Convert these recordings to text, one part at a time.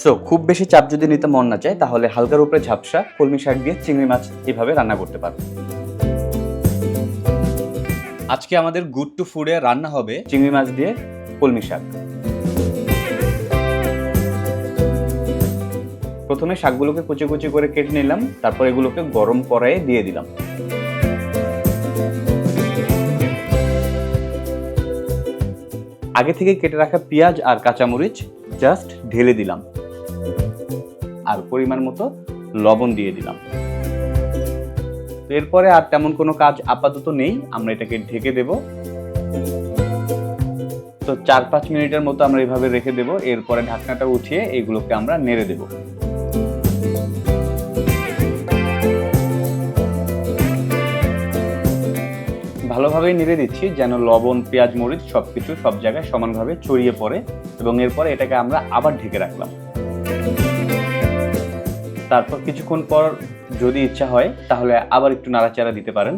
So খুব বেশি চাপ যদি নিতে মন না চায়, তাহলে হালকার উপরে ঝাপসা কলমি শাক দিয়ে চিংড়ি মাছ এভাবে রান্না করতে পারো। আজকে আমাদের গুড টু ফুডে রান্না হবে চিংড়ি মাছ দিয়ে কলমি শাক। প্রথমে শাকগুলোকে কুচি কুচি করে কেটে নিলাম, তারপর এগুলোকে গরম কড়াইয়ে দিয়ে দিলাম। আগে থেকে কেটে রাখা পেঁয়াজ আর কাঁচামরিচ জাস্ট ঢেলে দিলাম। আর পরিমাণ মতো লবণ দিয়ে দিলাম। তো এরপরে আর তেমন কোনো কাজ আপাতত নেই, আমরা এটাকে ঢেকে দেব। তো চার পাঁচ মিনিটের মতো আমরা এভাবে রেখে দেব, এরপরে ঢাকনাটা উঠিয়ে এগুলোকে আমরা নেড়ে দেব। ভালোভাবেই নেড়ে দিচ্ছি, যেন লবণ, পেঁয়াজ, মরিচ সবকিছু সব জায়গায় সমানভাবে ছড়িয়ে পড়ে এবং এরপরে এটাকে আমরা আবার ঢেকে রাখলাম। তারপর কিছুক্ষণ পর যদি ইচ্ছা হয়, তাহলে আবার একটু নাড়াচাড়া দিতে পারেন।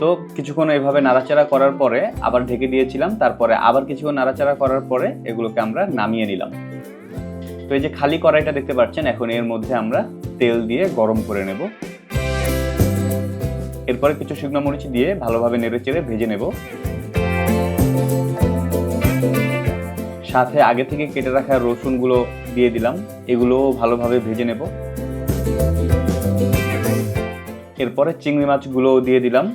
তো কিছুক্ষণ এভাবে নাড়াচাড়া করার পরে আবার ঢেকে দিয়েছিলাম, তারপরে আবার কিছুক্ষণ নাড়াচাড়া করার পরে এগুলোকে আমরা নামিয়ে নিলাম। তো এই যে খালি কড়াইটা দেখতে পাচ্ছেন, এখন এর মধ্যে আমরা তেল দিয়ে গরম করে নেব। এরপরে কিছু শুকনো মরিচ দিয়ে ভালোভাবে নেড়ে চেড়ে ভেজে নেব। সাথে আগে থেকে কেটে রাখা রসুনগুলো দিয়ে দিলাম। এগুলোও ভালোভাবে ভেজে নেব। এরপরে চিংড়ি মাছগুলোও দিয়ে দিলাম।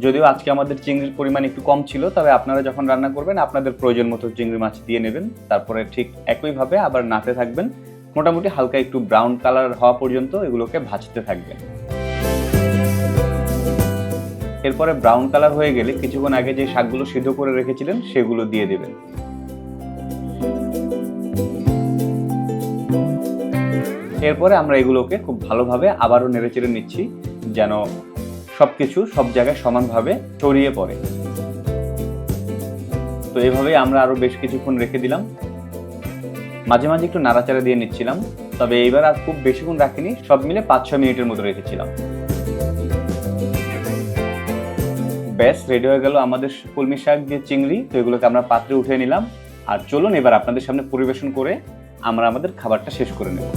যদিও আজকে আমাদের চিংড়ির পরিমাণ একটু কম ছিল, তবে আপনারা যখন রান্না করবেন, আপনাদের প্রয়োজন মতো চিংড়ি মাছ দিয়ে নেবেন। তারপরে ঠিক একইভাবে আবার নাতে থাকবেন। মোটামুটি হালকা একটু ব্রাউন কালার হওয়া পর্যন্ত এগুলোকে ভাজতে থাকবেন। এরপরে ব্রাউন কালার হয়ে গেলে কিছুক্ষণ আগে যে শাকগুলো সিদ্ধ করে রেখেছিলেন, সেগুলো দিয়ে দেবেন। এরপরে আমরা এগুলোকে খুব ভালোভাবে আবারও নেড়েচেড়ে নিচ্ছি, যেন সবকিছু সব জায়গায় সমানভাবে ছড়িয়ে পড়ে। তো এভাবেই আমরা আরও বেশ কিছুক্ষণ রেখে দিলাম। মাঝে মাঝে একটু নাড়াচাড়া দিয়ে নিচ্ছিলাম, তবে এইবার আর খুব বেশিক্ষণ রাখিনি, সব মিলে পাঁচ ছ মিনিটের মতো রেখেছিলাম। ব্যাস, রেডি হয়ে গেল আমাদের কলমি শাক দিয়ে চিংড়ি, তো এগুলোকে আমরা পাত্রে উঠিয়ে নিলাম। আর চলুন এবার আপনাদের সামনে পরিবেশন করে আমরা আমাদের খাবারটা শেষ করে নেব।